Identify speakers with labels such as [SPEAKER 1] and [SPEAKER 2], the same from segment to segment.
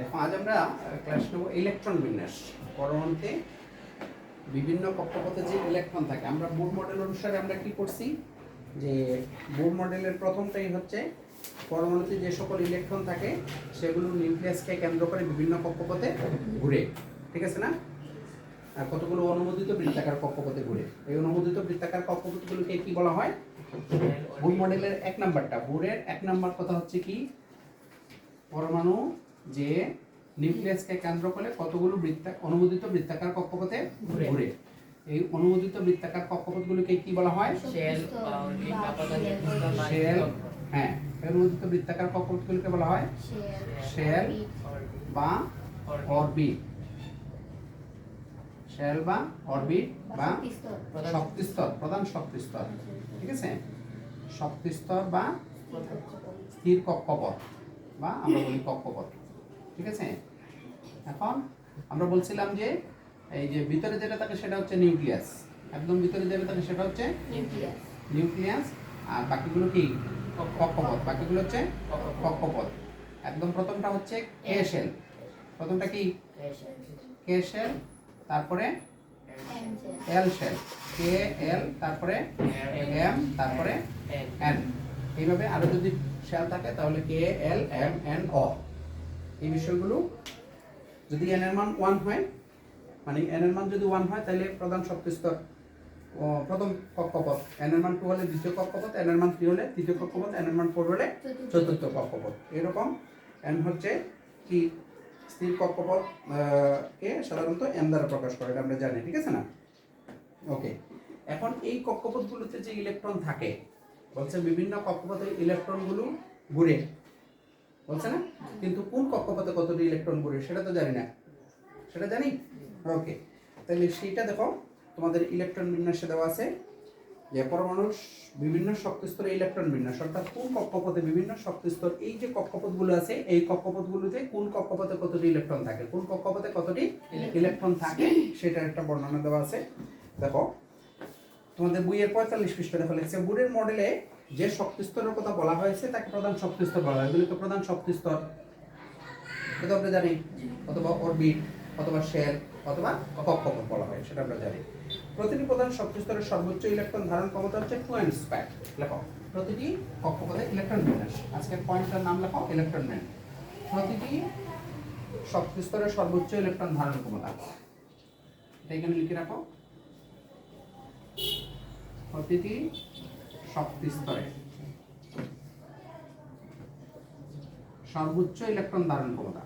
[SPEAKER 1] দেখো আজ আমরা ক্লাস নেব ইলেকট্রন বিন্যাস করণতে বিভিন্ন কক্ষপথে যে ইলেকট্রন থাকে আমরা বোর মডেল অনুসারে আমরা কি করছি যে বোর মডেলের প্রথমটাই হচ্ছে পরমাণুতে যে সকল ইলেকট্রন থাকে সেগুলো নিউক্লিয়াসকে কেন্দ্র করে বিভিন্ন কক্ষপথে ঘুরে ঠিক আছে না আর কতগুলো অনুমোদিত বৃত্তাকার কক্ষপথে ঘুরে এই অনুমোদিত বৃত্তাকার কক্ষপথগুলোকে কি বলা হয় বুল মডেলের এক নাম্বারটা বুড়ের এক নাম্বার কথা হচ্ছে কি পরমাণু যে নিউক্লিয়াসকে কেন্দ্র করে কতগুলো বৃত্তা অনুমোদিত বৃত্তাকার কক্ষপথে ঘুরে এই অনুমোদিত বৃত্তাকার কক্ষপথ গুলোকে কি বলা হয় শেল হ্যাঁ অনুমোদিত বৃত্তাকার কক্ষপথ গুলোকে বলা হয় শেল বা অরবিট শেল বা অরবিট বা শক্তিস্তর প্রধান শক্তিস্তর ঠিক আছে শক্তিস্তর বা স্থির কক্ষপথ বা আমরা বলি কক্ষপথ ঠিক আছে এখন আমরা বলছিলাম যে এই যে ভিতরে যেটা থাকে সেটা হচ্ছে নিউক্লিয়াস একদম ভিতরে যেটা থাকে সেটা হচ্ছে নিউক্লিয়াস নিউক্লিয়াস আর বাকিগুলো কি কক্ষপথ বাকিগুলো হচ্ছে কক্ষপথ একদম প্রথমটা হচ্ছে কেশেল প্রথমটা কি কেশেল তারপরে এল শেল কে এল তারপরে এম তারপরে এন এইভাবে আরো যদি শেল থাকে তাহলে কে এল এম এন ও এই বিষয়গুলো যদি এন এর মান ওয়ান হয় মানে এন এর মান যদি ওয়ান হয় তাহলে প্রধান স্তর প্রথম কক্ষপথ এন এর মান টু হলে দ্বিতীয় কক্ষপথ এন এর মান থ্রি হলে তৃতীয় কক্ষপথ এন এর মান ফোর হলে চতুর্থ কক্ষপথ এরকম এন হচ্ছে কি স্থির কক্ষপথ কে সাধারণত এন দ্বারা প্রকাশ করে আমরা জানি ঠিক আছে না ওকে এখন এই কক্ষপথগুলোতে যে ইলেকট্রন থাকে বলছে বিভিন্ন কক্ষপথে ইলেকট্রনগুলো ঘুরে বলছে না কিন্তু কোন কক্ষপথে কতটি ইলেকট্রন ঘুরে সেটা তো জানি না সেটা জানি ওকে তাহলে সেইটা দেখো তোমাদের ইলেকট্রন বিন্যাসে দেওয়া আছে যে পরমাণু বিভিন্ন শক্তিস্তরে ইলেকট্রন বিন্যাস অর্থাৎ কোন কক্ষপথে বিভিন্ন শক্তিস্তর এই যে কক্ষপথগুলো আছে এই কক্ষপথগুলোতে কোন কক্ষপথে কতটি ইলেকট্রন থাকে কোন কক্ষপথে কতটি ইলেকট্রন থাকে সেটার একটা বর্ণনা দেওয়া আছে দেখো তোমাদের বইয়ের পঁয়তাল্লিশ পৃষ্ঠা দেখো লিখছে বুড়ের মডেলে যে শক্তিস্তরের কথা বলা হয়েছে তাকে প্রধান শক্তিস্তর বলা হয় এগুলিকে প্রধান শক্তিস্তর এটা আমরা জানি অথবা অরবিট অথবা শেল অথবা কক্ষপথ বলা হয় সেটা আমরা জানি প্রতিটি প্রধান শক্তিস্তরের সর্বোচ্চ ইলেকট্রন ধারণ ক্ষমতা হচ্ছে পয়েন্ট স্প্যাক লেখো প্রতিটি কক্ষপথে ইলেকট্রন বিন্যাস আজকে পয়েন্টটার নাম লেখো ইলেকট্রন ম্যান প্রতিটি শক্তিস্তরের সর্বোচ্চ ইলেকট্রন ধারণ ক্ষমতা এটা এখানে লিখে রাখো প্রতিটি শক্তি স্তরে সর্বোচ্চ ইলেকট্রন ধারণ ক্ষমতা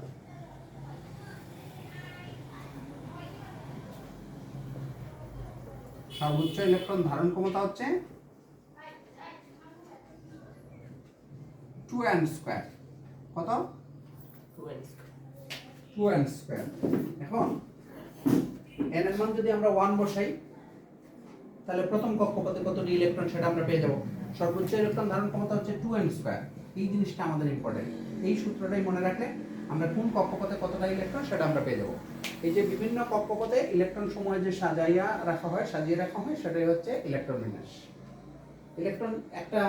[SPEAKER 1] সর্বোচ্চ ইলেকট্রন ধারণ ক্ষমতা হচ্ছে টু এন স্কোয়ার কত টু এন স্কোয়ার এখন এন এর মান যদি আমরা ওয়ান বসাই তাহলে প্রথম কক্ষপথে কতটি ইলেকট্রন সেটা আমরা পেয়ে যাব সর্বোচ্চ ইলেকট্রন ধারণ ক্ষমতা হচ্ছে টু এম স্কোয়ার এই জিনিসটা আমাদের ইম্পর্টেন্ট এই সূত্রটাই মনে রাখলে আমরা কোন কক্ষপথে কতটা ইলেকট্রন সেটা আমরা পেয়ে যাব এই যে বিভিন্ন কক্ষপথে ইলেকট্রন সময় যে সাজাইয়া রাখা হয় সাজিয়ে রাখা হয় সেটাই হচ্ছে ইলেকট্রন বিন্যাস ইলেকট্রন একটা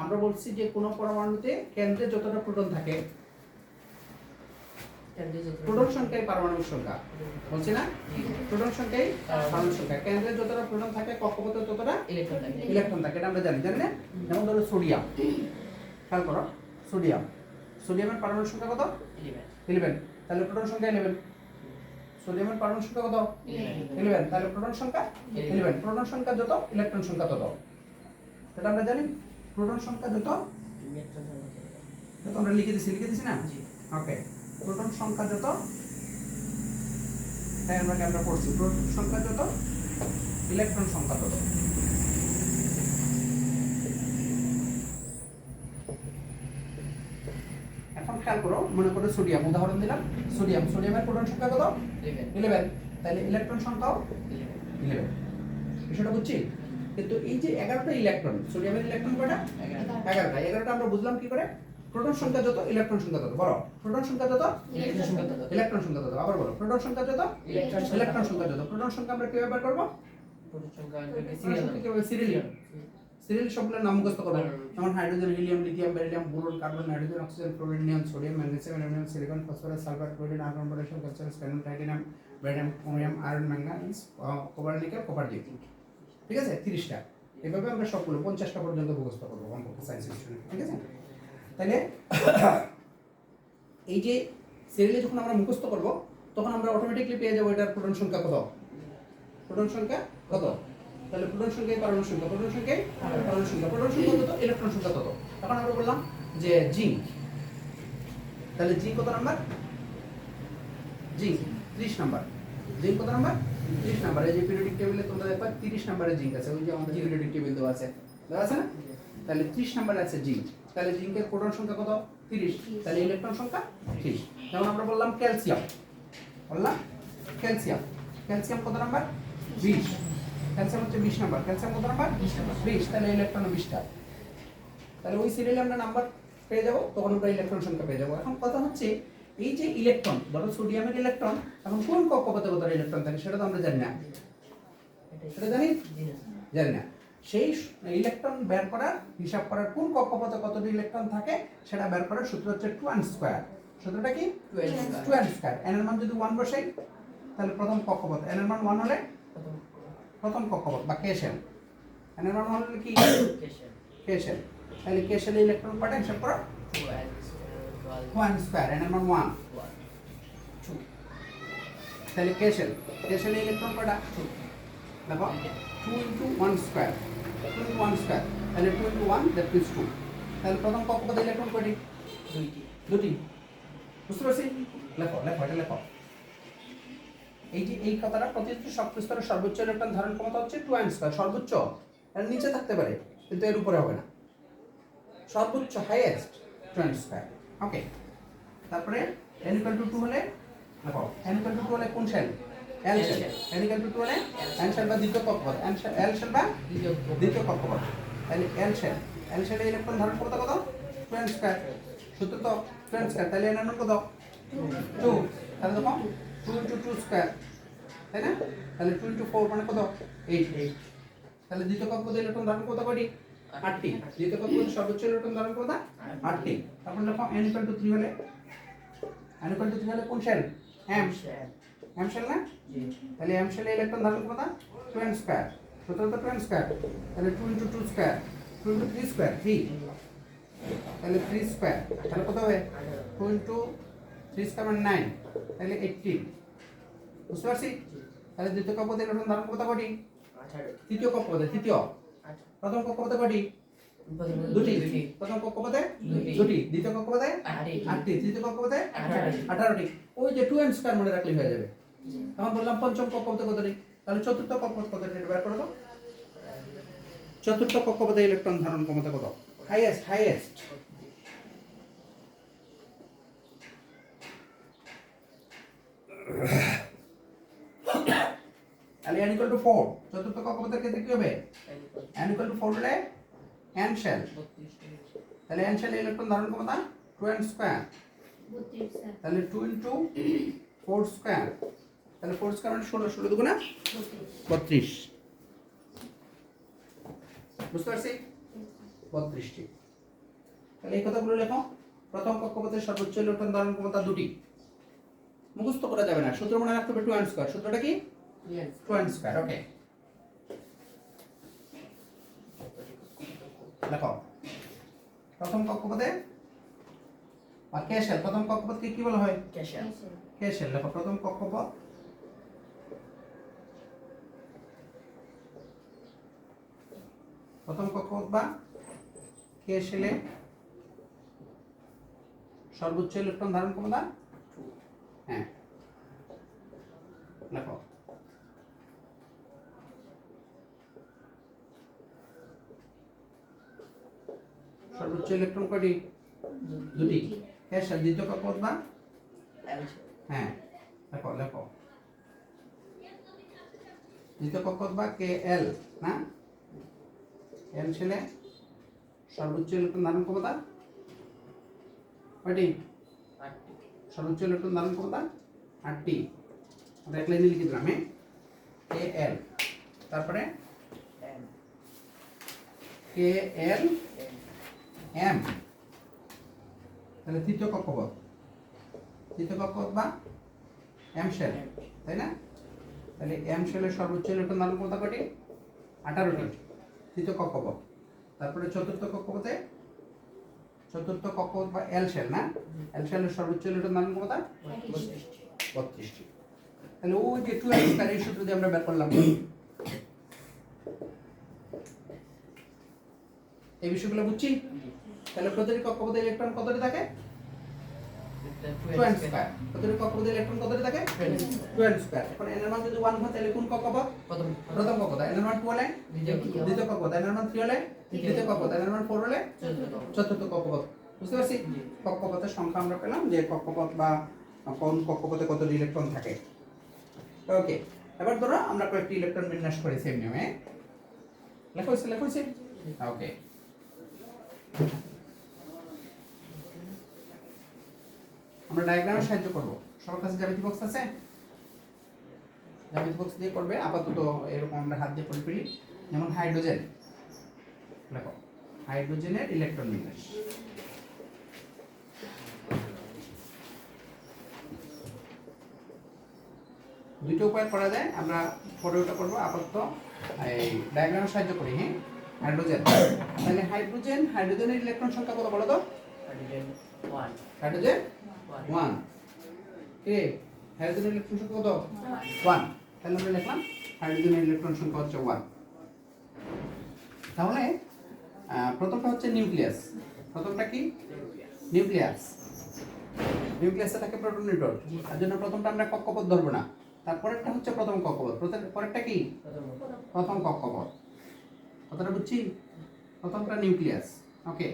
[SPEAKER 1] আমরা বলছি যে কোনো পরমাণুতে কেন্দ্রে যতটা প্রোটন থাকে প্রোটন সংখ্যাই পারমাণবিক সংখ্যা বলছি না প্রোটন সংখ্যাই পারমাণবিক সংখ্যা কেন্দ্রে যতটা প্রোটন থাকে কক্ষপথে ততটা ইলেকট্রন থাকে এটা আমরা জানি জানি না যেমন ধরো সোডিয়াম খেয়াল করো সোডিয়াম সোডিয়ামের পারমাণবিক সংখ্যা কত ইলেভেন তাহলে প্রোটন সংখ্যা ইলেভেন সোডিয়ামের পারমাণবিক সংখ্যা কত ইলেভেন তাহলে প্রোটন সংখ্যা ইলেভেন প্রোটন সংখ্যা যত ইলেকট্রন সংখ্যা তত সেটা আমরা জানি প্রোটন সংখ্যা যত আমরা লিখে দিছি লিখে দিছি না ওকে প্রোটন সংখ্যা যত তাই আমরা আমরা পড়ছি প্রোটন সংখ্যা যত ইলেকট্রন সংখ্যা তত এখন খেয়াল করো মনে করো সোডিয়াম উদাহরণ দিলাম সোডিয়াম সোডিয়ামের প্রোটন সংখ্যা কত ইলেভেন তাহলে ইলেকট্রন সংখ্যাও ইলেভেন বিষয়টা বুঝছি কিন্তু এই যে এগারোটা ইলেকট্রন সোডিয়ামের ইলেকট্রন কটা এগারোটা এগারোটা আমরা বুঝলাম কি করে প্রোটন সংখ্যা যত ইলেকট্রন সংখ্যা তত বলো প্রোটন সংখ্যা যত ইলেকট্রন সংখ্যা তত আবার বলো প্রোটন সংখ্যা যত ইলেকট্রন সংখ্যা যত প্রোটন সংখ্যা আমরা কি বের করব নাম করবো মানে যেমন hydrogen helium lithium beryllium boron carbon hydrogen oxygen fluorine sodium magnesium aluminium silicon phosphorus sulphur chlorine argon potassium calcium beryllium chromium iron manganese cobalt nickel copper ঠিক আছে তিরিশটা এভাবে আমরা সবগুলো পঞ্চাশটা পর্যন্ত মুখস্থ করবো কমপক্ষে সায়েন্স ঠিক আছে তাহলে এই যে সিরিয়ালে যখন আমরা মুখস্থ করব তখন আমরা অটোমেটিকলি পেয়ে যাবো এটার প্রোটন সংখ্যা কত প্রোটন সংখ্যা কত তাহলে প্রোটন সংখ্যায় পারমাণু সংখ্যা প্রোটন সংখ্যায় পারমাণু সংখ্যা প্রোটন সংখ্যা কত ইলেকট্রন সংখ্যা কত তখন আমরা বললাম যে জিঙ্ক তাহলে জিঙ্ক কত নাম্বার জিঙ্ক ত্রিশ নাম্বার জিঙ্ক কত নাম্বার ত্রিশ নাম্বার এই যে পিরিয়ডিক টেবিলে তোমরা দেখবা তিরিশ নাম্বারে জিঙ্ক আছে ওই যে আমাদের পিরিয়ডিক টেবিল দেওয়া আছে দেওয়া আছে না তাহলে ত্রিশ নাম্বারে আছে জিঙ্ক তাহলে জিঙ্কের প্রোটন সংখ্যা কত তিরিশ তাহলে ইলেকট্রন সংখ্যা তিরিশ যেমন আমরা বললাম ক্যালসিয়াম বললাম ক্যালসিয়াম ক্যালসিয়াম কত নাম্বার বিশ ক্যালসিয়াম হচ্ছে বিশ নাম্বার ক্যালসিয়াম কত নাম্বার বিশ তাহলে ইলেকট্রন বিশটা তাহলে ওই সিরিয়ালে আমরা নাম্বার পেয়ে যাবো তখন আমরা ইলেকট্রন সংখ্যা পেয়ে যাবো এখন কথা হচ্ছে এই যে ইলেকট্রন ধরো সোডিয়ামের ইলেকট্রন এখন কোন কক্ষপথে কত ইলেকট্রন থাকে সেটা তো আমরা জানি না সেটা জানি জানি না সেই ইলেকট্রন বের করার হিসাব করার কোন কক্ষপথে কতটি ইলেকট্রন থাকে সেটা বের করার সূত্র হচ্ছে টুয়ান স্কোয়ার সূত্রটা কি টুয়ান স্কোয়ার এন এর মান যদি ওয়ান বসাই তাহলে প্রথম কক্ষপথ এন এর মান ওয়ান হলে প্রথম কক্ষপথ বা কেশেল এন এর মান ওয়ান হলে কি কেশেল তাহলে কেশেল ইলেকট্রন কটা হিসাব করো ওয়ান স্কোয়ার এন এর মান ওয়ান তাহলে কেশেল কেশেল ইলেকট্রন কটা দেখো two into one square electron square তাহলে টু ওয়ান দ্যাট টু তাহলে প্রথম দুইটি দুটি বুঝতে পারছি লেখো লেখো এই এই কথাটা প্রতিষ্ঠিত শক্তি স্তরের সর্বোচ্চ ইলেকট্রন ধারণ ক্ষমতা হচ্ছে টু অ্যান্ড স্কয়ার সর্বোচ্চ এর নিচে থাকতে পারে কিন্তু এর উপরে হবে না সর্বোচ্চ highest two and square okay তারপরে এন ইকুয়াল টু টু হলে লেখো এন ইকুয়াল টু টু হলে কোন শ্রেণী L shape n equal two two মানে এন শেপ বা দ্বিতীয় কক্ষপথ এন শেপ এল শেপ বা
[SPEAKER 2] দ্বিতীয় কক্ষপথ
[SPEAKER 1] তাহলে এল শেপ এল শেপে ইলেকট্রন ধারণ করতে কত ফ্রেন্ড স্কয়ার সূত্র তো ফ্রেন্ড স্কয়ার তাহলে এর মান কত টু তাহলে দেখো টু ইন্টু টু স্কয়ার তাই না তাহলে টু ইন্টু ফোর মানে কত এইট এইট তাহলে দ্বিতীয় কক্ষপথে ইলেকট্রন ধারণ করতে কটি আটটি দ্বিতীয় কক্ষপথে সর্বোচ্চ ইলেকট্রন ধারণ করতে আটটি তারপর দেখো এন ইকুয়াল টু থ্রি হলে এন ইকুয়াল টু থ্রি হলে কোন শেল এম শেল হ্যামশেল না তাহলে হ্যামশেলে ইলেকট্রন ধারণ ক্ষমতা টোয়েন স্কোয়ার সুতরাং তো টোয়েন স্কোয়ার তাহলে two into two square two into three square three তাহলে থ্রি স্কোয়ার তাহলে কত হবে টু ইন্টু থ্রি স্কোয়ার মানে নাইন তাহলে এইটিন বুঝতে পারছি তাহলে দ্বিতীয় পদে ইলেকট্রন ধারণ ক্ষমতা কটি তৃতীয় পদে তৃতীয় প্রথম পদে কটি দুটি প্রথম কক্ষপথে দুটি দ্বিতীয় কক্ষপথে আটটি তৃতীয় কক্ষপথে আঠারোটি ওই যে টু এম স্কোয়ার মনে রাখলে হয়ে যাবে এখন বললাম পঞ্চম কক্ষপথ কত নেই তাহলে চতুর্থ কক্ষপথ কত নেই বের করে দাও চতুর্থ কক্ষপথে ইলেকট্রন ধারণ ক্ষমতা কত হাইয়েস্ট হাইয়েস্ট তাহলে n ইকুয়াল টু 4 চতুর্থ কক্ষপথের ক্ষেত্রে কি হবে n ইকুয়াল টু 4 হলে n শেল তাহলে n শেল ইলেকট্রন ধারণ ক্ষমতা 2 n স্কয়ার হ্যাঁ। তাহলে 2 ইনটু 4 স্কয়ার তাহলে ফোর্স স্কোয়ার মানে ষোলো ষোলো দুগুণা বত্রিশ বুঝতে পারছি বত্রিশটি তাহলে এই কথাগুলো লেখো প্রথম কক্ষপথের সর্বোচ্চ ইলেকট্রন ধারণ ক্ষমতা দুটি মুখস্থ করা যাবে না সূত্র মনে রাখতে হবে টু স্কোয়ার সূত্রটা কি টু স্কোয়ার ওকে দেখো প্রথম কক্ষপথে আর ক্যাশেল প্রথম কক্ষপথকে কি বলা হয় ক্যাশেল ক্যাশেল দেখো প্রথম কক্ষপথ প্রথম কক্ষে উঠবা কে এসেলে সর্বোচ্চ ইলেকট্রন ধারণ ক্ষমতা হ্যাঁ দেখো সর্বোচ্চ ইলেকট্রন কটি দুটি হ্যাঁ স্যার দ্বিতীয় কক্ষ বা হ্যাঁ, হ্যাঁ দেখো দেখো দ্বিতীয় কক্ষ বা কে এল না এম সেলে সর্বোচ্চ ইলেকট্রন ধারণ ক্ষমতা কয়টি সর্বোচ্চ ইলেকট্রন ধারণ ক্ষমতা আটটি আমরা এক লাইনে লিখে দিলাম হ্যাঁ? এল তারপরে কে এল এম তাহলে তৃতীয় কক্ষপথ তৃতীয় কক্ষপথ বা এম সেল তাই না তাহলে এম সেলের সর্বোচ্চ ইলেকট্রন ধারণ ক্ষমতা কটি আঠারোটি তৃতীয় কক্ষপথ তারপরে চতুর্থ কক্ষপথে চতুর্থ কক্ষপথ বা এলসেল না এলসেলের সর্বোচ্চ ইলেকট্রন নাম ক্ষমতা বত্রিশটি তাহলে ওই যে টু স্কয়ার এই সূত্র দিয়ে আমরা বের করলাম এই বিষয়গুলো বুঝছি তাহলে প্রতিটি কক্ষপথে ইলেকট্রন কতটি থাকে 12 স্কয়ার কক্ষপথ
[SPEAKER 2] প্রথম প্রথম
[SPEAKER 1] কক্ষপথ হলে দ্বিতীয় কক্ষপথ এর মান 3 কক্ষপথ এর মান হলে চতুর্থ কক্ষপথ বুঝতে পারছি কক্ষপথের সংখ্যা আমরা পেলাম যে কক্ষপথ বা কোন কক্ষপথে কত ইলেকট্রন থাকে ওকে এবার ধরো আমরা কয়েকটি ইলেকট্রন বিন্যাস করেছি এমনি লেখা লেখো লেখা ওকে আমরা ডায়াগ্রামের সাহায্য করব সবার কাছে জ্যামিতি বক্স আছে জ্যামিতি বক্স দিয়ে করবে আপাতত এরকম আমরা হাত দিয়ে পড়ে যেমন হাইড্রোজেন দেখো হাইড্রোজেনের ইলেকট্রন বিন্যাস দুটো উপায় করা যায় আমরা পরে ওটা করবো আপাতত এই ডায়াগ্রামের সাহায্য করি হ্যাঁ হাইড্রোজেন তাহলে হাইড্রোজেন হাইড্রোজেনের ইলেকট্রন সংখ্যা কত বলো তো হাইড্রোজেন ওয়ান কে হাইড্রোজেন ইলেকট্রন সংখ্যা কত ওয়ান তাহলে আমরা লিখলাম হাইড্রোজেন ইলেকট্রন সংখ্যা হচ্ছে ওয়ান তাহলে প্রথমটা হচ্ছে নিউক্লিয়াস প্রথমটা কি নিউক্লিয়াস নিউক্লিয়াসে থাকে প্রোটন নিউট্রন তার জন্য প্রথমটা আমরা কক্ষপথ ধরবো না তারপরেরটা হচ্ছে প্রথম কক্ষপথ পরেরটা কি প্রথম কক্ষপথ কথাটা বুঝছি প্রথমটা নিউক্লিয়াস ওকে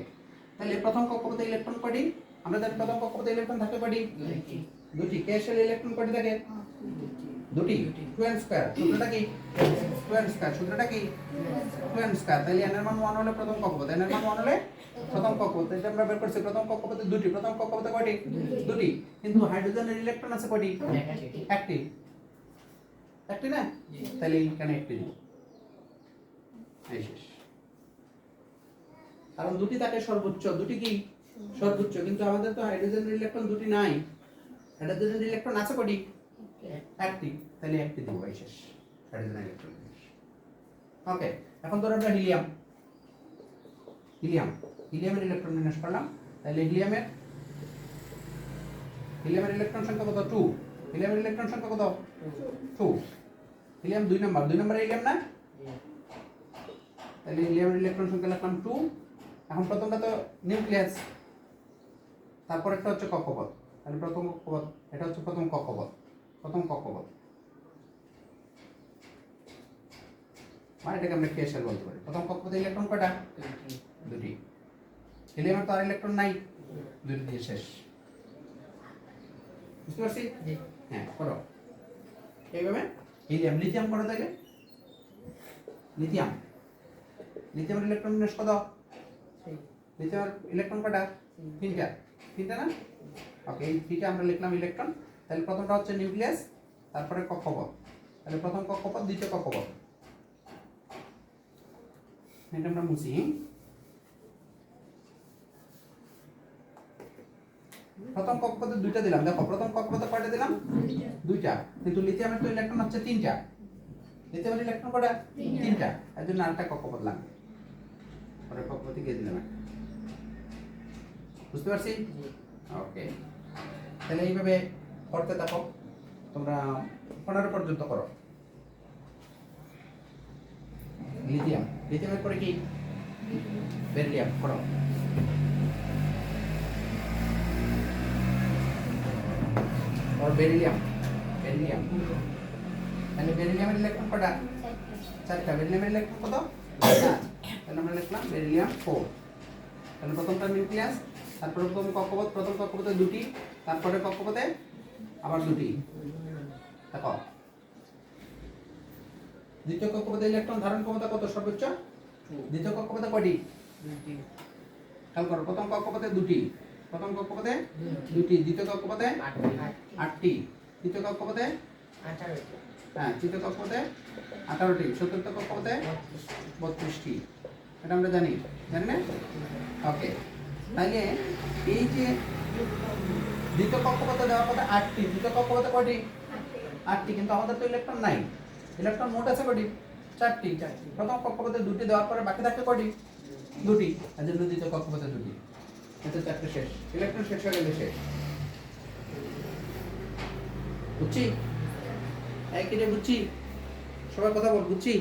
[SPEAKER 1] তাহলে প্রথম কক্ষপথে ইলেকট্রন কটি আমরা জানি প্রথম কক্ষপথে ইলেকট্রন থাকে কয়টি দুটি কে শেল ইলেকট্রন কয়টি থাকে দুটি টুয়েলভ স্কয়ার সূত্রটা কি টুয়েলভ স্কয়ার সূত্রটা কি টুয়েলভ স্কয়ার তাহলে এর মান ওয়ান হলে প্রথম কক্ষপথ এর মান ওয়ান হলে প্রথম কক্ষপথে এটা আমরা বের করছি প্রথম কক্ষপথে দুটি প্রথম কক্ষপথে কয়টি দুটি কিন্তু হাইড্রোজেনের ইলেকট্রন আছে কয়টি একটি একটি না তাহলে এখানে একটি কারণ দুটি থাকে সর্বোচ্চ দুটি কি সর্বোচ্চ কিন্তু আমাদের তো হাইড্রোজেন ইলেকট্রন দুটি নাই হাইড্রোজেন ইলেকট্রন আছে কটি একটি তাহলে একটি দিব এই শেষ হাইড্রোজেন ইলেকট্রন ওকে এখন ধরো আমরা হিলিয়াম হিলিয়াম হিলিয়ামের ইলেকট্রন বিন্যাস করলাম তাহলে হিলিয়ামের হিলিয়ামের ইলেকট্রন সংখ্যা কত টু হিলিয়ামের ইলেকট্রন সংখ্যা কত টু হিলিয়াম দুই নাম্বার দুই নাম্বার হিলিয়াম না তাহলে হিলিয়ামের ইলেকট্রন সংখ্যা লিখলাম টু এখন প্রথমটা তো নিউক্লিয়াস তারপর একটা হচ্ছে কক্ষপথ তাহলে প্রথম কক্ষপথ এটা হচ্ছে প্রথম কক্ষপথ প্রথম কক্ষপথ মানে এটাকে আমরা কেশাল বলতে পারি প্রথম কক্ষপথে ইলেকট্রন কটা দুটি হিলিয়ামের তো আর ইলেকট্রন নাই দুটি দিয়ে শেষ বুঝতে পারছি হ্যাঁ করো এইভাবে হিলিয়াম লিথিয়াম করো তাহলে লিথিয়াম লিথিয়ামের ইলেকট্রন কত লিথিয়ামের ইলেকট্রন কটা তিনটা থিটা না ওকে এই থিটা আমরা লিখলাম ইলেকট্রন তাহলে প্রথমটা হচ্ছে নিউক্লিয়াস তারপরে কক্ষপথ তাহলে প্রথম কক্ষপথ দ্বিতীয় কক্ষপথ এটা আমরা মুছি প্রথম কক্ষপথে দুইটা দিলাম দেখো প্রথম কক্ষপথে কয়টা দিলাম দুইটা কিন্তু লিথিয়ামের তো ইলেকট্রন হচ্ছে তিনটা লিথিয়ামের ইলেকট্রন কটা তিনটা এর জন্য আরেকটা কক্ষপথ লাগবে পরে কক্ষপথে গিয়ে দিলাম একটা বুঝতে পারছি ওকে তাহলে এইভাবে করতে থাকো তোমরা পনেরো পর্যন্ত করো লিথিয়াম লিথিয়ামের পরে কি বেরিয়াম করো और বেরিলিয়াম बेरिलियम তাহলে বেরিলিয়ামের ইলেকট্রন কটা চারটা বেরিলিয়ামের ইলেকট্রন কত তাহলে আমরা লিখলাম বেরিলিয়াম ফোর তাহলে প্রথমটা নিউক্লিয়াস তার প্রথম কক্ষপথ প্রথম কক্ষপথে দুটি তারপরে কক্ষপথে আবার দুটি দেখো দ্বিতীয় কক্ষপথে ইলেকট্রন ধারণ ক্ষমতা কত সর্বোচ্চ দ্বিতীয় কক্ষপথে কটি খেয়াল করো প্রথম কক্ষপথে দুটি প্রথম কক্ষপথে দুটি দ্বিতীয় কক্ষপথে আটটি তৃতীয় কক্ষপথে হ্যাঁ তৃতীয় কক্ষপথে আঠারোটি চতুর্থ কক্ষপথে বত্রিশটি এটা আমরা জানি জানি না ওকে তাহলে এই যে দ্বিতীয় কক্ষপথে দেওয়ার কথা আটটি দ্বিতীয় কক্ষপথে কটি আটটি কিন্তু আমাদের তো ইলেকট্রন নাই ইলেকট্রন মোট আছে কটি চারটি চারটি প্রথম কক্ষপথে দুটি দেওয়ার পরে বাকি থাকে কটি দুটি আর দ্বিতীয় কক্ষপথে দুটি এটা চারটে শেষ ইলেকট্রন শেষ হয়ে গেলে শেষ বুঝছি একই রে বুঝছি সবার কথা বল বুঝছি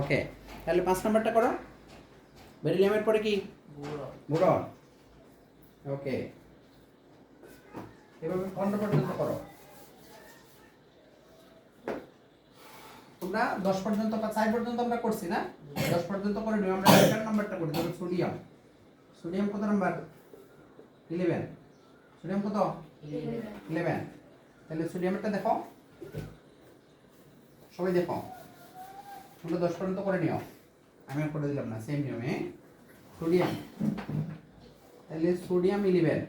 [SPEAKER 1] ওকে তাহলে পাঁচ নাম্বারটা করো বেরিলিয়ামের পরে কি বুড়ন ওকে এভাবে খণ্ড পর্যন্ত করো তোমরা দশ পর্যন্ত বা চার পর্যন্ত আমরা করছি না দশ পর্যন্ত করে নিও আমরা এগারো নাম্বারটা করি তারপর সোডিয়াম সোডিয়াম কত নাম্বার ইলেভেন সোডিয়াম কত ইলেভেন তাহলে সোডিয়ামটা দেখো সবাই দেখো তোমরা দশ পর্যন্ত করে নিও আমি করে দিলাম না সেম নিয়মে সোডিয়াম তাহলে সোডিয়াম ইলেভেন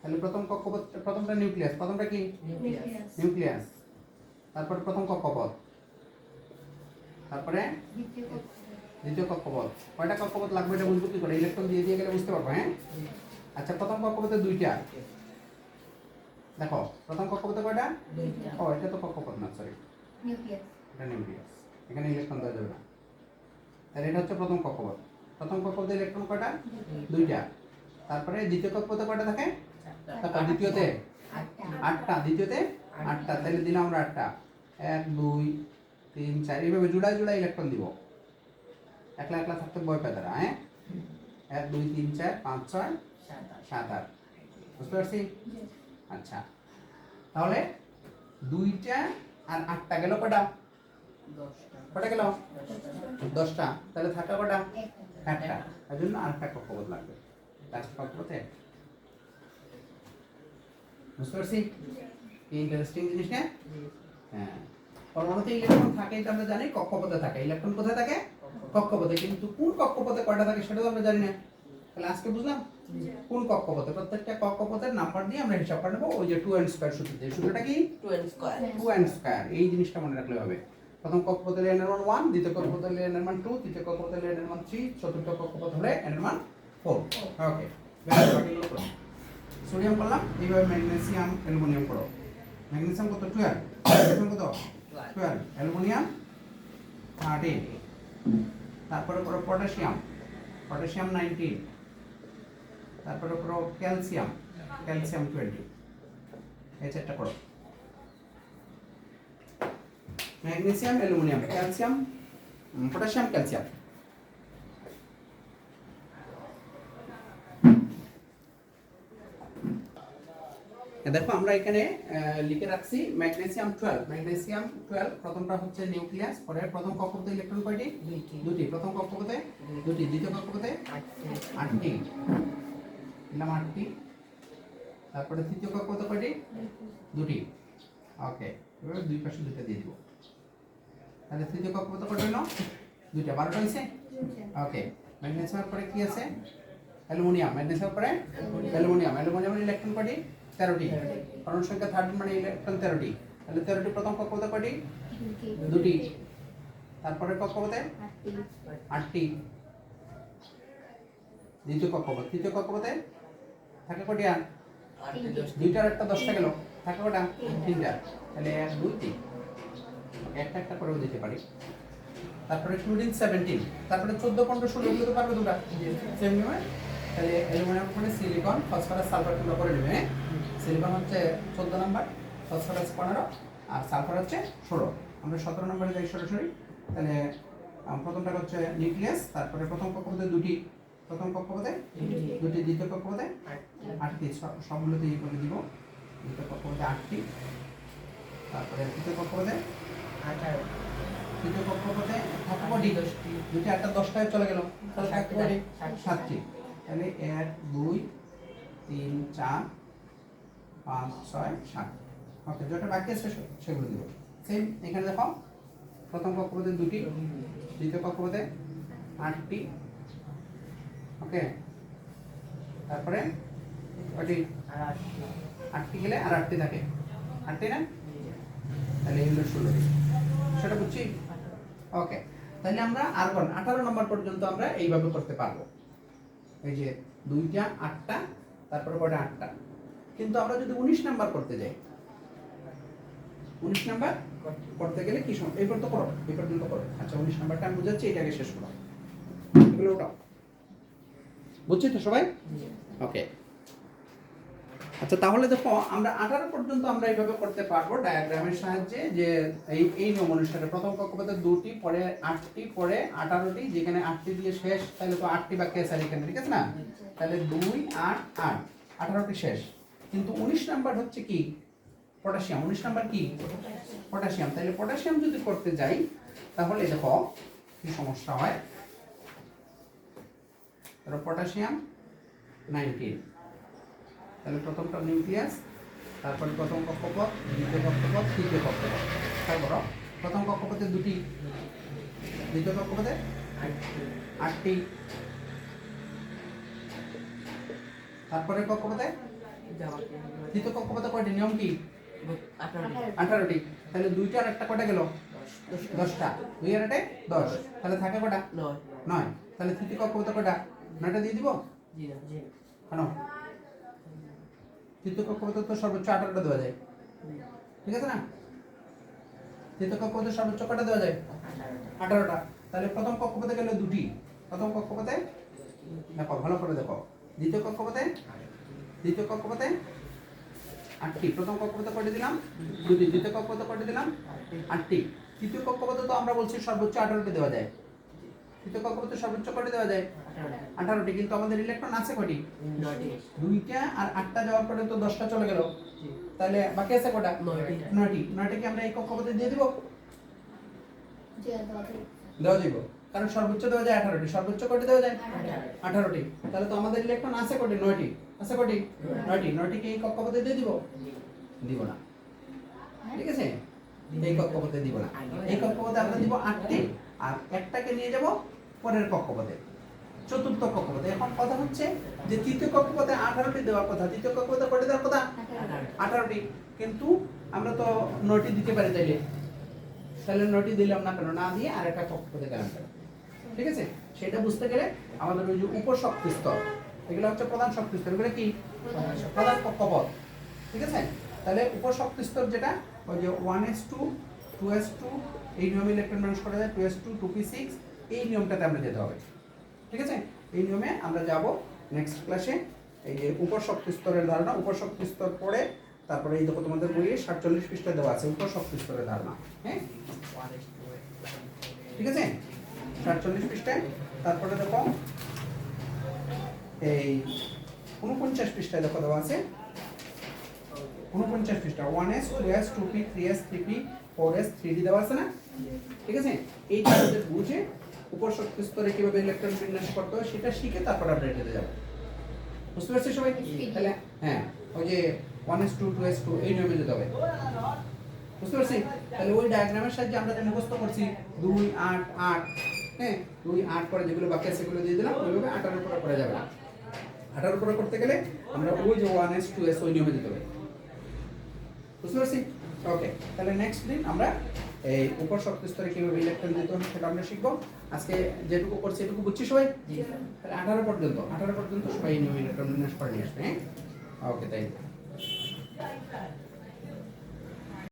[SPEAKER 1] তাহলে প্রথম কক্ষপথ প্রথমটা নিউক্লিয়াস প্রথমটা কি নিউক্লিয়াস তারপরে প্রথম কক্ষপথ তারপরে দ্বিতীয় কক্ষপথ কয়টা কক্ষপথ লাগবে এটা বুঝবো কি করে ইলেকট্রন দিয়ে দিয়ে গেলে বুঝতে পারবো হ্যাঁ আচ্ছা প্রথম কক্ষপথে দুইটা দেখো প্রথম কক্ষপথে কয়টা ও এটা তো কক্ষপথ না সরি নিউক্লিয়াস এটা নিউক্লিয়াস এখানে ইলেকট্রন দেওয়া যাবে না তাহলে এটা হচ্ছে প্রথম কক্ষপথ প্রথম কক্ষপথে ইলেকট্রন কটা দুইটা তারপরে দ্বিতীয় কক্ষপথে কটা থাকে তারপর দ্বিতীয়তে আটটা দ্বিতীয়তে আটটা তাহলে দিলাম আমরা আটটা এক দুই তিন চার এইভাবে জোড়ায় জোড়ায় ইলেকট্রন দিব একলা একলা থাকতে বয় পেতে হ্যাঁ এক দুই তিন চার পাঁচ ছয় সাত আট বুঝতে পারছি আচ্ছা তাহলে দুইটা আর আটটা গেল কটা দশটা কটা গেল দশটা তাহলে থাকা কটা একটা তার জন্য আরেকটা কক্ষপথ লাগবে লাস্ট কক্ষপথে বুঝতে পারছি ইন্টারেস্টিং জিনিস না হ্যাঁ? হ্যাঁ পরমাণুতে ইলেকট্রন থাকে এটা আমরা জানি কক্ষপথে থাকে ইলেকট্রন কোথায় থাকে কক্ষপথে কিন্তু কোন কক্ষপথে কয়টা থাকে সেটা তো আমরা জানি না তাহলে আজকে বুঝলাম কোন কক্ষপথে প্রত্যেকটা কক্ষপথের নাম্বার দিয়ে আমরা হিসাব করে নেবো ওই যে টু অ্যান্ড স্কোয়ার সূত্র দিয়ে সূত্রটা কি two and square two and square এই জিনিসটা মনে রাখলে হবে প্রথম কক্ষপথে হলে এর মান ওয়ান দ্বিতীয় কক্ষপথে হলে এর মান টু তৃতীয় কক্ষপথে হলে এর মান থ্রি চতুর্থ কক্ষপথ হলে এন ওয়ান মান ফোর ওকে সোডিয়াম করলাম এইভাবে ম্যাগনেসিয়াম অ্যালুমিনিয়াম করো ম্যাগনেসিয়াম কত টুয়েলভ ম্যাগনেসিয়াম কত টুয়েলভ অ্যালুমিনিয়াম থার্টিন তারপরে করো পটাশিয়াম পটাশিয়াম নাইনটিন তারপরে করো ক্যালসিয়াম ক্যালসিয়াম টোয়েন্টি এই চারটা করো magnesium aluminium calcium potassium calcium দেখো আমরা এখানে লিখে রাখছি ম্যাগনেসিয়াম টুয়েলভ ম্যাগনেসিয়াম টুয়েলভ প্রথমটা হচ্ছে নিউক্লিয়াস পরের প্রথম কক্ষপথে ইলেকট্রন কয়টি দুটি প্রথম কক্ষপথে দুটি দ্বিতীয় কক্ষপথে আটটি নিলাম আটটি তারপরে তৃতীয় কক্ষপথে কয়টি দুটি ওকে এবার দুই পাশে দুটো দিয়ে দেবো তাহলে তৃতীয় কক্ষ কত করবে হলো দুইটা বারোটা হয়েছে ওকে ম্যাগনেস পরে কি আছে অ্যালুমিনিয়াম ম্যাগনেস পরে অ্যালুমিনিয়াম অ্যালুমিনিয়ামের মানে ইলেকট্রন কটি তেরোটি কারণ সংখ্যা থার্ড মানে ইলেকট্রন তেরোটি তাহলে তেরোটি প্রথম কক্ষ কত কটি দুটি তারপরে কক্ষ কত আটটি দ্বিতীয় কক্ষ কত তৃতীয় কক্ষ কত থাকে কটি আর দুইটার একটা দশটা গেল থাকে কটা তিনটা তাহলে এক দুই তিন একটা একটা করেও দিতে পারি তারপরে ক্লোরিন সেভেন্টিন তারপরে চোদ্দো পনেরো ষোলো এগুলো পারবে তোমরা তাহলে অ্যালুমিনিয়াম করে সিলিকন ফসফরাস সালফার তোমরা করে নেবে সিলিকন হ্যাঁ? হচ্ছে চোদ্দো নম্বর ফসফরাস পনেরো আর সালফার হচ্ছে ষোলো আমরা সতেরো নম্বরে যাই সরাসরি তাহলে প্রথমটা হচ্ছে নিউক্লিয়াস তারপরে প্রথম কক্ষপথে দুটি প্রথম কক্ষপথে দুটি দ্বিতীয় কক্ষপথে আটটি সবগুলোতে ইয়ে করে দিব দ্বিতীয় কক্ষপথে আটটি তারপরে তৃতীয় কক্ষপথে তৃতীয় কক্ষপথে কক্ষপটি দুইটা একটা দশটায় চলে গেল তাহলে সাতটি তাহলে এক দুই তিন চার পাঁচ ছয় সাত ওকে যেটা বাকি আছে সেগুলো দেবো সেম এখানে দেখো প্রথম কক্ষপথে দুটি দ্বিতীয় কক্ষপথে আটটি ওকে তারপরে ওটি আটটি গেলে আর আটটি থাকে আটটি না তাহলে এগুলো ষোলোটি সেটা বুঝছি ওকে তাহলে আমরা আর্গন আঠারো নম্বর পর্যন্ত আমরা এইভাবে করতে পারবো এই যে দুইটা আটটা তারপরে কটা আটটা কিন্তু আমরা যদি উনিশ নাম্বার করতে যাই উনিশ নাম্বার করতে গেলে কি সম এই পর্যন্ত করো এই পর্যন্ত করো আচ্ছা উনিশ নাম্বারটা আমি বুঝাচ্ছি এটাকে শেষ করো এগুলো ওটা বুঝছি তো সবাই ওকে আচ্ছা তাহলে দেখো আমরা আঠারো পর্যন্ত আমরা এইভাবে করতে পারবো ডায়াগ্রামের সাহায্যে যে এই এই নিয়ম অনুষ্ঠানে প্রথম কক্ষপথে দুটি পরে আটটি পরে আঠারোটি যেখানে আটটি দিয়ে শেষ তাহলে তো আটটি বাকি আছে এখানে ঠিক আছে না তাহলে দুই আট আট আঠারোটি শেষ কিন্তু উনিশ নাম্বার হচ্ছে কি পটাশিয়াম উনিশ নাম্বার কি পটাশিয়াম তাহলে পটাশিয়াম যদি করতে যাই তাহলে দেখো কি সমস্যা হয় পটাশিয়াম নাইনটিন তাহলে প্রথমটা নিউক্লিয়াস তারপরে প্রথম কক্ষপথ দ্বিতীয় কক্ষপথ তৃতীয় কক্ষপথ তারপর প্রথম কক্ষপথে দুটি দ্বিতীয় কক্ষপথে আটটি তারপরে কক্ষপথে তৃতীয় কক্ষপথে কয়টি নিয়ম কি আঠারোটি তাহলে দুইটা আর একটা কটা গেল দশটা দুই আর একটা দশ তাহলে থাকে কটা নয় তাহলে তৃতীয় কক্ষপথে কটা নয়টা দিয়ে দিব কেন তৃতীয় কক্ষপথে তো সর্বোচ্চ আঠারোটা দেওয়া যায় ঠিক আছে না তৃতীয় কক্ষপথে সর্বোচ্চ কটা দেওয়া যায় আঠারোটা তাহলে প্রথম কক্ষপথে গেলে দুটি প্রথম কক্ষপথে দেখো ভালো করে দেখো দ্বিতীয় কক্ষপথে দ্বিতীয় কক্ষপথে আটটি প্রথম কক্ষপথে কটে দিলাম দুটি দ্বিতীয় কক্ষপথে কটে দিলাম আটটি তৃতীয় কক্ষপথে তো আমরা বলছি সর্বোচ্চ আঠারোটি দেওয়া যায় তৃতীয় কক্ষপথে সর্বোচ্চ কটে দেওয়া যায় আঠারোটি কিন্তু আমাদের ইলেকট্রন আছে কটি দুইটা আর আটটা যাওয়ার পরে তো দশটা চলে গেল তাহলে বাকি আছে কটা নয়টি নয়টিকে আমরা এই কক্ষপথে দিয়ে দিব দেওয়া যাইব কারণ সর্বোচ্চ দেওয়া যায় আঠারোটি সর্বোচ্চ কটি দেওয়া যায় আঠারোটি তাহলে তো আমাদের ইলেকট্রন আছে কটি নয়টি আছে কটি নয়টি নয়টিকে এই কক্ষপথে দিয়ে দিব দিব না হ্যাঁ? ঠিক আছে এই কক্ষপথে দিব না এই কক্ষপথে আমরা দিব আটটি আর একটাকে নিয়ে যাব পরের কক্ষপথে চতুর্থ কক্ষপথে এখন কথা হচ্ছে যে তৃতীয় কক্ষপথে আঠারোটি দেওয়ার কথা তৃতীয় কক্ষপথে কটি দেওয়ার কথা আঠারোটি কিন্তু আমরা তো নটি দিতে পারি তাইলে তাহলে নটি দিলাম না কেন না দিয়ে আর একটা কক্ষপথে গেলাম কেন ঠিক আছে সেটা বুঝতে গেলে আমাদের ওই যে উপশক্তি স্তর এগুলো হচ্ছে প্রধান শক্তি স্তর এগুলো কি প্রধান কক্ষপথ ঠিক আছে তাহলে উপশক্তি স্তর যেটা ওই যে one s two two s two এই নিয়মে ইলেকট্রন মানুষ করা যায় two s two two p six এই নিয়মটাতে আমরা যেতে হবে ঠিক আছে এই নিয়মে আমরা যাব নেক্সট ক্লাসে এই যে উপশক্তি স্তরের ধারণা উপশক্তি স্তর পড়ে তারপরে এই দেখো তোমাদের বইয়ে সাতচল্লিশ পৃষ্ঠা দেওয়া আছে উপশক্তি স্তরের ধারণা হ্যাঁ ঠিক আছে সাতচল্লিশ পৃষ্ঠায় তারপরে দেখো এই উনপঞ্চাশ পৃষ্ঠায় দেখো দেওয়া আছে উনপঞ্চাশ পৃষ্ঠা one s two s two p three s three p four s three d দেওয়া আছে না ঠিক আছে এইটা বুঝে উপর স্তরে কিভাবে ইলেকট্রন বিন্যাস করতে হয় সেটা শিখে তারপর আমরা এটাতে যাবো বুঝতে পারছি সবাই হ্যাঁ ওই যে one s two two s two এই নিয়মে যেতে হবে বুঝতে পারছি তাহলে ওই ডায়াগ্রামের সাহায্যে আমরা মুখস্থ করছি দুই আট আট হ্যাঁ দুই আট পরে যেগুলো বাকি আছে সেগুলো দিয়ে দিলাম ওইভাবে আটার উপরে করা যাবে না আটার করতে গেলে আমরা ওই যে ওয়ান এস টু এস ওই নিয়মে যেতে হবে বুঝতে পারছি ওকে তাহলে নেক্সট দিন আমরা এই উপর শক্ত স্তরে কিভাবে ইলেকট্রন দিতে হয় সেটা আমরা শিখবো আজকে যেটুকু করছি এটুকু বুঝছি সবাই আঠারো পর্যন্ত আঠারো পর্যন্ত সবাই নিয়ম ইলেকট্রন বিন্যাস করে নিয়ে আসবে হ্যাঁ ওকে তাই